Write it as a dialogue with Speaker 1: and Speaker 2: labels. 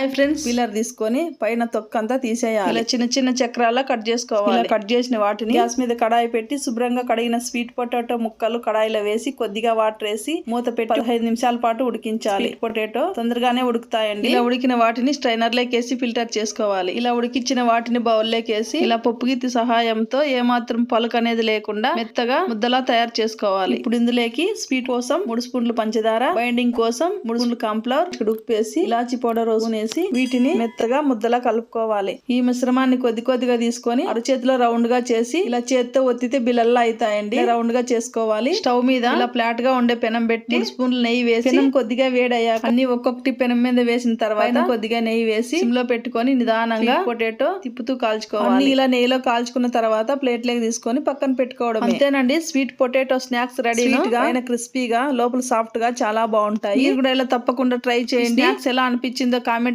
Speaker 1: Hi friends peeler తీసుకొని పైన తొక్క అంతా తీసేయాలి. ఇలా చిన్న చిన్న చక్రాల కట్ చేసుకోవాలి. కట్ చేసిన వాటిని గ్యాస్ మీద కడాయి పెట్టి శుభ్రంగా కడిగిన స్వీట్ పొటాటో ముక్కలు కడాయిలో వేసి కొద్దిగా వాటర్ వేసి మూత పెట్టి పదహైదు నిమిషాల పాటు ఉడికించాలి. పొటాటో తొందరగానే ఉడుకుతాయండి. ఇలా ఉడికిన వాటిని స్ట్రైనర్ లోకేసి ఫిల్టర్ చేసుకోవాలి. ఇలా ఉడికించిన వాటిని బౌల్ లోకేసి ఇలా పప్పు గిత్తి సహాయంతో ఏమాత్రం పలుకు అనేది లేకుండా మెత్తగా ముద్దలా తయారు చేసుకోవాలి. ఇప్పుడు ఇందులోకి స్వీట్ కోసం మూడు స్పూన్లు పంచదార బైండింగ్ కోసం మూడు స్పూన్లు కాంఫ్లవర్ ఇక్కడ ఉప్పు వేసి ఇలాచి పౌడర్ వేసి వీటిని మెత్తగా ముద్దలా కలుపుకోవాలి. ఈ మిశ్రమాన్ని కొద్ది కొద్దిగా తీసుకొని అరచేతిలో రౌండ్గా చేసి ఇలా చేత్తో ఒత్తితే బిల్లల్లా అవుతాయండి రౌండ్గా చేసుకోవాలి. స్టవ్ మీద ఇలా ఫ్లాట్గా ఉండే పెనం పెట్టి మూడు స్పూన్లు నెయ్యి వేసి పెనం కొద్దిగా వేడయ్యాక అన్ని ఒక్కొక్కటి పెనం మీద వేసిన తర్వాత కొద్దిగా నెయ్యి వేసి సిమ్లో పెట్టుకొని నిదానంగా పొటాటో తిప్పుతూ కాల్చుకోవాలి. ఇలా నెయ్యిలో కాల్చుకున్న తర్వాత ప్లేట్లోకి తీసుకొని పక్కన పెట్టుకోవడం అంతేనండి. స్వీట్ పొటాటో స్నాక్స్ రెడీ గా క్రిస్పీగా లోపల సాఫ్ట్గా చాలా బాగుంటాయి. మీరు కూడా ఇలా తప్పకుండా ట్రై చేయండి. స్నాక్స్ ఎలా అనిపించిందో కామెంట్